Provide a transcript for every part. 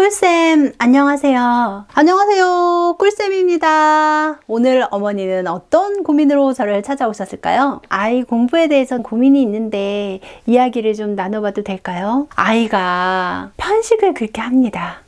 꿀쌤, 안녕하세요. 안녕하세요. 꿀쌤입니다. 오늘 어머니는 어떤 고민으로 저를 찾아오셨을까요? 아이 공부에 대해서 고민이 있는데 이야기를 좀 나눠봐도 될까요? 아이가 편식을 그렇게 합니다.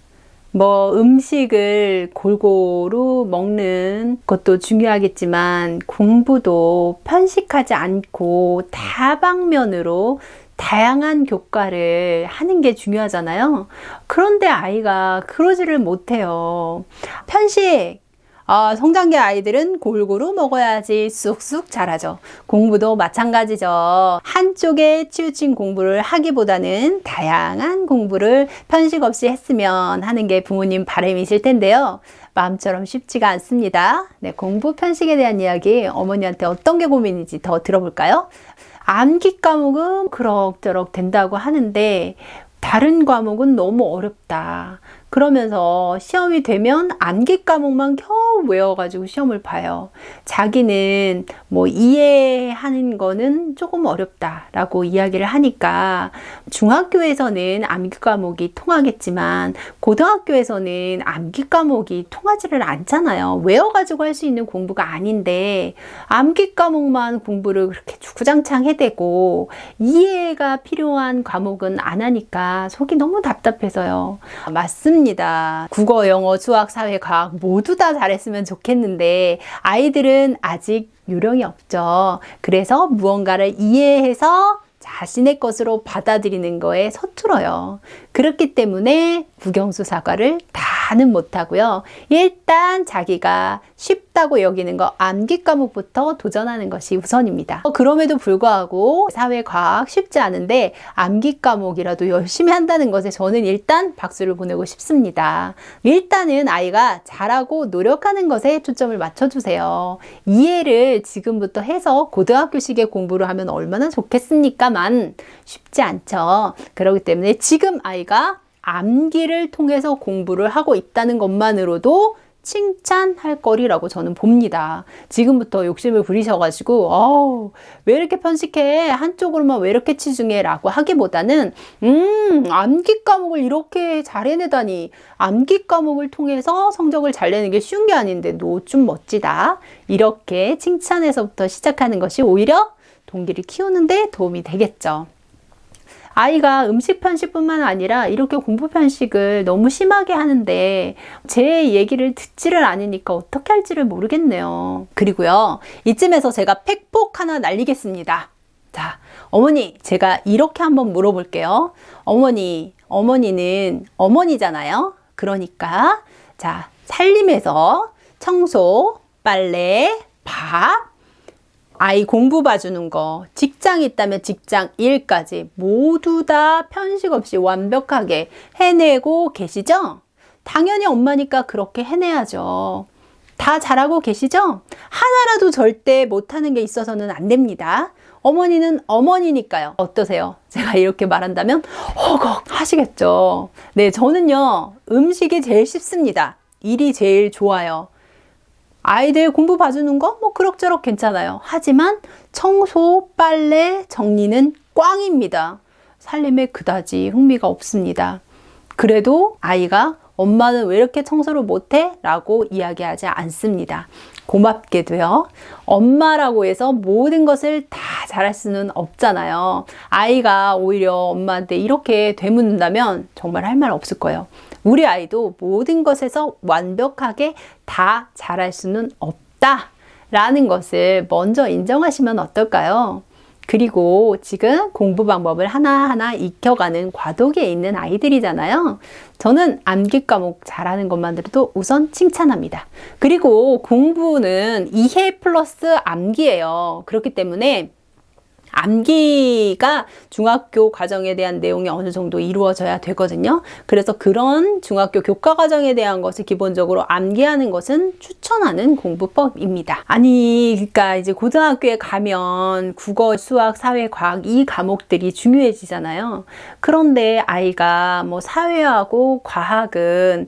뭐 음식을 골고루 먹는 것도 중요하겠지만 공부도 편식하지 않고 다방면으로 다양한 교과를 하는 게 중요하잖아요. 그런데 아이가 그러지를 못해요. 편식, 아, 성장기 아이들은 골고루 먹어야지 쑥쑥 자라죠. 공부도 마찬가지죠. 한쪽에 치우친 공부를 하기보다는 다양한 공부를 편식 없이 했으면 하는 게 부모님 바람이실 텐데요. 마음처럼 쉽지가 않습니다. 네, 공부 편식에 대한 이야기 어머니한테 어떤 게 고민인지 더 들어볼까요? 암기 과목은 그럭저럭 된다고 하는데 다른 과목은 너무 어렵다. 그러면서 시험이 되면 암기 과목만 겨우 외워가지고 시험을 봐요. 자기는 뭐 이해하는 거는 조금 어렵다라고 이야기를 하니까 중학교에서는 암기 과목이 통하겠지만 고등학교에서는 암기 과목이 통하지를 않잖아요. 외워가지고 할 수 있는 공부가 아닌데 암기 과목만 공부를 그렇게 주구장창 해대고 이해가 필요한 과목은 안 하니까 속이 너무 답답해서요. 맞습니다. 국어, 영어, 수학, 사회, 과학 모두 다 잘했으면 좋겠는데 아이들은 아직 요령이 없죠. 그래서 무언가를 이해해서 자신의 것으로 받아들이는 거에 서툴어요. 그렇기 때문에 국영수 사과를 다 는 못하고요. 일단 자기가 쉽다고 여기는 거 암기 과목부터 도전하는 것이 우선입니다. 어, 그럼에도 불구하고 사회과학 쉽지 않은데 암기 과목이라도 열심히 한다는 것에 저는 일단 박수를 보내고 싶습니다. 일단은 아이가 잘하고 노력하는 것에 초점을 맞춰주세요. 이해를 지금부터 해서 고등학교식의 공부를 하면 얼마나 좋겠습니까만 쉽지 않죠. 그렇기 때문에 지금 아이가 암기를 통해서 공부를 하고 있다는 것만으로도 칭찬할 거리라고 저는 봅니다. 지금부터 욕심을 부리셔가지고, 어우, 왜 이렇게 편식해? 한쪽으로만 왜 이렇게 치중해? 라고 하기보다는, 음, 암기 과목을 이렇게 잘 해내다니, 암기 과목을 통해서 성적을 잘 내는 게 쉬운 게 아닌데, 너 좀 멋지다. 이렇게 칭찬에서부터 시작하는 것이 오히려 동기를 키우는데 도움이 되겠죠. 아이가 음식 편식뿐만 아니라 이렇게 공부 편식을 너무 심하게 하는데 제 얘기를 듣지를 않으니까 어떻게 할지를 모르겠네요. 그리고요, 이쯤에서 제가 팩폭 하나 날리겠습니다. 자, 어머니, 제가 이렇게 한번 물어볼게요. 어머니, 어머니는 어머니잖아요. 그러니까, 자, 살림에서 청소, 빨래, 밥, 아이 공부 봐주는 거, 직장 있다면 직장 일까지 모두 다 편식 없이 완벽하게 해내고 계시죠? 당연히 엄마니까 그렇게 해내야죠. 다 잘하고 계시죠? 하나라도 절대 못하는 게 있어서는 안 됩니다. 어머니는 어머니니까요. 어떠세요? 제가 이렇게 말한다면 허걱 하시겠죠. 네, 저는요, 음식이 제일 쉽습니다. 일이 제일 좋아요. 아이들 공부 봐주는 거 뭐 그럭저럭 괜찮아요. 하지만 청소, 빨래, 정리는 꽝입니다. 살림에 그다지 흥미가 없습니다. 그래도 아이가 엄마는 왜 이렇게 청소를 못해? 라고 이야기하지 않습니다. 고맙게도요. 엄마라고 해서 모든 것을 다 잘할 수는 없잖아요. 아이가 오히려 엄마한테 이렇게 되묻는다면 정말 할 말 없을 거예요. 우리 아이도 모든 것에서 완벽하게 다 잘할 수는 없다. 라는 것을 먼저 인정하시면 어떨까요? 그리고 지금 공부 방법을 하나하나 익혀가는 과도기에 있는 아이들이잖아요. 저는 암기 과목 잘하는 것만으로도 우선 칭찬합니다. 그리고 공부는 이해 플러스 암기예요. 그렇기 때문에 암기가 중학교 과정에 대한 내용이 어느 정도 이루어져야 되거든요. 그래서 그런 중학교 교과 과정에 대한 것을 기본적으로 암기하는 것은 추천하는 공부법입니다. 아니, 그러니까 이제 고등학교에 가면 국어, 수학, 사회, 과학 이 과목들이 중요해지잖아요. 그런데 아이가 뭐 사회하고 과학은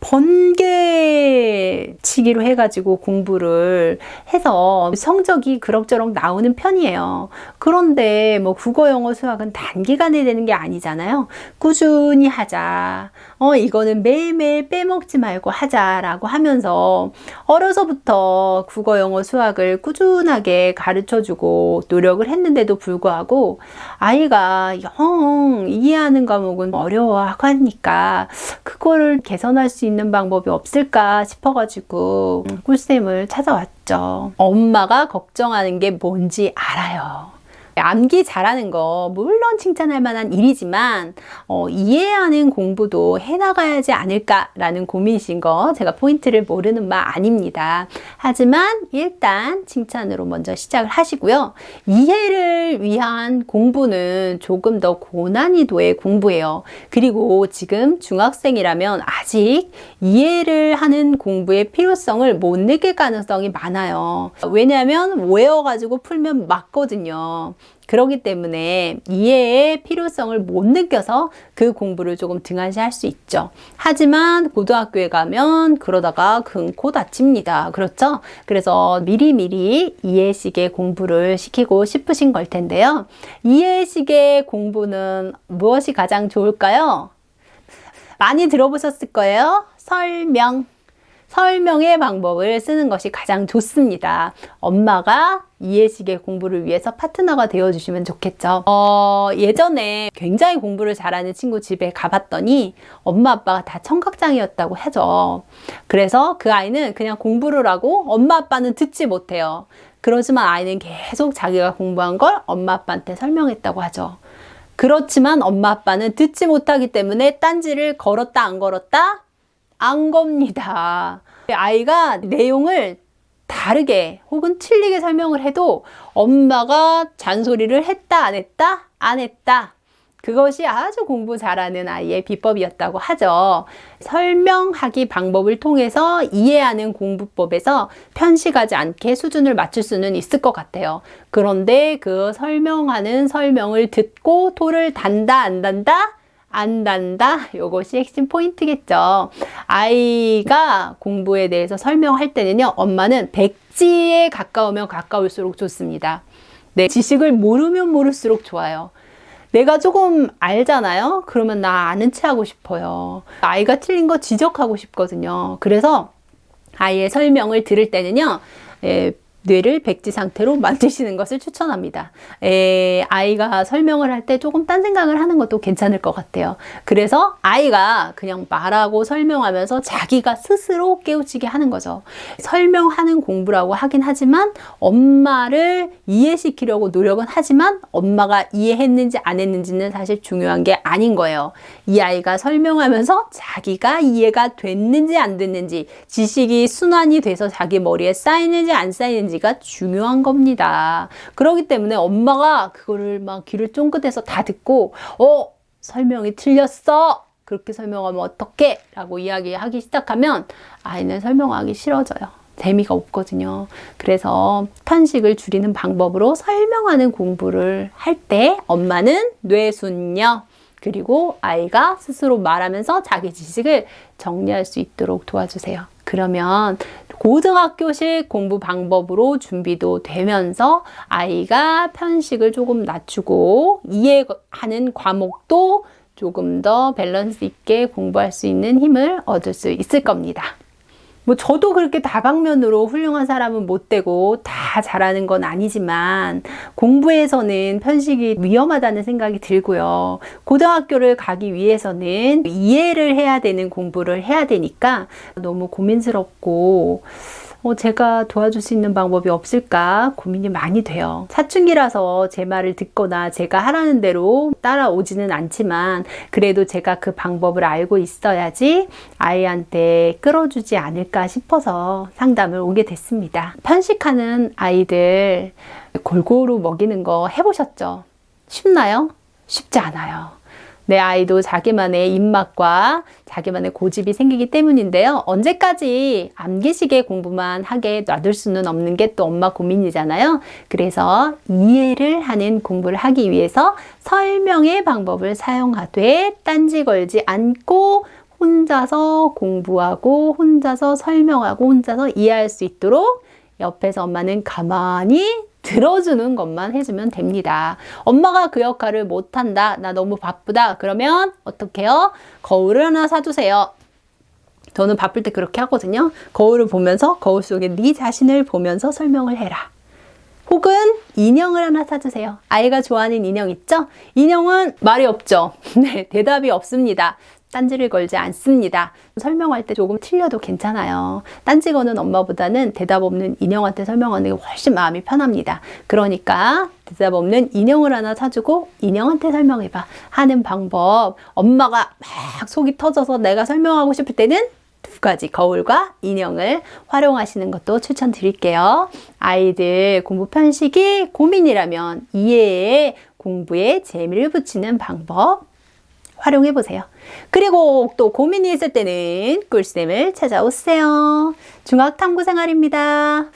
번개치기로 해가지고 공부를 해서 성적이 그럭저럭 나오는 편이에요. 그런데 뭐 국어, 영어, 수학은 단기간에 되는 게 아니잖아요. 꾸준히 하자. 어, 이거는 매일매일 빼먹지 말고 하자라고 하면서 어려서부터 국어, 영어, 수학을 꾸준하게 가르쳐 주고 노력을 했는데도 불구하고 아이가 영 이해하는 과목은 어려워하니까 그거를 개선할 수 있는 방법이 없을까 싶어가지고 꿀쌤을 찾아왔죠. 엄마가 걱정하는 게 뭔지 알아요. 암기 잘하는 거 물론 칭찬할 만한 일이지만 어, 이해하는 공부도 해나가야지 않을까라는 고민이신 거 제가 포인트를 모르는 바 아닙니다. 하지만 일단 칭찬으로 먼저 시작을 하시고요. 이해를 위한 공부는 조금 더 고난이도의 공부예요. 그리고 지금 중학생이라면 아직 이해를 하는 공부의 필요성을 못 느낄 가능성이 많아요. 왜냐하면 외워가지고 풀면 맞거든요. 그렇기 때문에 이해의 필요성을 못 느껴서 그 공부를 조금 등한시할 수 있죠. 하지만 고등학교에 가면 그러다가 금코 다칩니다. 그렇죠? 그래서 미리미리 이해식의 공부를 시키고 싶으신 걸 텐데요. 이해식의 공부는 무엇이 가장 좋을까요? 많이 들어보셨을 거예요. 설명. 설명의 방법을 쓰는 것이 가장 좋습니다. 엄마가 이해식의 공부를 위해서 파트너가 되어주시면 좋겠죠. 어, 예전에 굉장히 공부를 잘하는 친구 집에 가봤더니 엄마 아빠가 다 청각장애였다고 하죠. 그래서 그 아이는 그냥 공부를 하고 엄마 아빠는 듣지 못해요. 그러지만 아이는 계속 자기가 공부한 걸 엄마 아빠한테 설명했다고 하죠. 그렇지만 엄마 아빠는 듣지 못하기 때문에 딴지를 걸었다 안 걸었다 안 겁니다. 아이가 내용을 다르게 혹은 틀리게 설명을 해도 엄마가 잔소리를 했다, 안 했다, 안 했다. 그것이 아주 공부 잘하는 아이의 비법이었다고 하죠. 설명하기 방법을 통해서 이해하는 공부법에서 편식하지 않게 수준을 맞출 수는 있을 것 같아요. 그런데 그 설명하는 설명을 듣고 토를 단다, 안 단다? 안단다. 이것이 핵심 포인트겠죠. 아이가 공부에 대해서 설명할 때는요, 엄마는 백지에 가까우면 가까울수록 좋습니다. 네, 지식을 모르면 모를수록 좋아요. 내가 조금 알잖아요? 그러면 나 아는 체 하고 싶어요. 아이가 틀린 거 지적하고 싶거든요. 그래서 아이의 설명을 들을 때는요, 예, 뇌를 백지 상태로 만드시는 것을 추천합니다. 에, 아이가 설명을 할 때 조금 딴 생각을 하는 것도 괜찮을 것 같아요. 그래서 아이가 그냥 말하고 설명하면서 자기가 스스로 깨우치게 하는 거죠. 설명하는 공부라고 하긴 하지만 엄마를 이해시키려고 노력은 하지만 엄마가 이해했는지 안 했는지는 사실 중요한 게 아닌 거예요. 이 아이가 설명하면서 자기가 이해가 됐는지 안 됐는지 지식이 순환이 돼서 자기 머리에 쌓이는지 안 쌓이는지 있는지가 중요한 겁니다. 그렇기 때문에 엄마가 그거를 막 귀를 쫑긋해서 다 듣고, 어, 설명이 틀렸어! 그렇게 설명하면 어떡해? 라고 이야기하기 시작하면 아이는 설명하기 싫어져요. 재미가 없거든요. 그래서 편식을 줄이는 방법으로 설명하는 공부를 할 때 엄마는 뇌순녀, 그리고 아이가 스스로 말하면서 자기 지식을 정리할 수 있도록 도와주세요. 그러면 고등학교식 공부 방법으로 준비도 되면서 아이가 편식을 조금 낮추고 이해하는 과목도 조금 더 밸런스 있게 공부할 수 있는 힘을 얻을 수 있을 겁니다. 뭐 저도 그렇게 다방면으로 훌륭한 사람은 못 되고 다 잘하는 건 아니지만 공부에서는 편식이 위험하다는 생각이 들고요. 고등학교를 가기 위해서는 이해를 해야 되는 공부를 해야 되니까 너무 고민스럽고 어, 제가 도와줄 수 있는 방법이 없을까 고민이 많이 돼요. 사춘기라서 제 말을 듣거나 제가 하라는 대로 따라오지는 않지만 그래도 제가 그 방법을 알고 있어야지 아이한테 끌어주지 않을까 싶어서 상담을 오게 됐습니다. 편식하는 아이들 골고루 먹이는 거 해보셨죠? 쉽나요? 쉽지 않아요. 내 아이도 자기만의 입맛과 자기만의 고집이 생기기 때문인데요. 언제까지 암기식의 공부만 하게 놔둘 수는 없는 게 또 엄마 고민이잖아요. 그래서 이해를 하는 공부를 하기 위해서 설명의 방법을 사용하되 딴지 걸지 않고 혼자서 공부하고 혼자서 설명하고 혼자서 이해할 수 있도록 옆에서 엄마는 가만히 들어주는 것만 해주면 됩니다. 엄마가 그 역할을 못한다. 나 너무 바쁘다. 그러면 어떡해요? 거울을 하나 사주세요. 저는 바쁠 때 그렇게 하거든요. 거울을 보면서 거울 속에 네 자신을 보면서 설명을 해라. 혹은 인형을 하나 사주세요. 아이가 좋아하는 인형 있죠? 인형은 말이 없죠. 네, 대답이 없습니다. 딴지를 걸지 않습니다. 설명할 때 조금 틀려도 괜찮아요. 딴지 거는 엄마보다는 대답 없는 인형한테 설명하는 게 훨씬 마음이 편합니다. 그러니까 대답 없는 인형을 하나 사주고 인형한테 설명해봐 하는 방법. 엄마가 막 속이 터져서 내가 설명하고 싶을 때는 두 가지 거울과 인형을 활용하시는 것도 추천드릴게요. 아이들 공부 편식이 고민이라면 이해에 공부에 재미를 붙이는 방법 활용해 보세요. 그리고 또 고민이 있을 때는 꿀쌤을 찾아오세요. 중학탐구 생활입니다.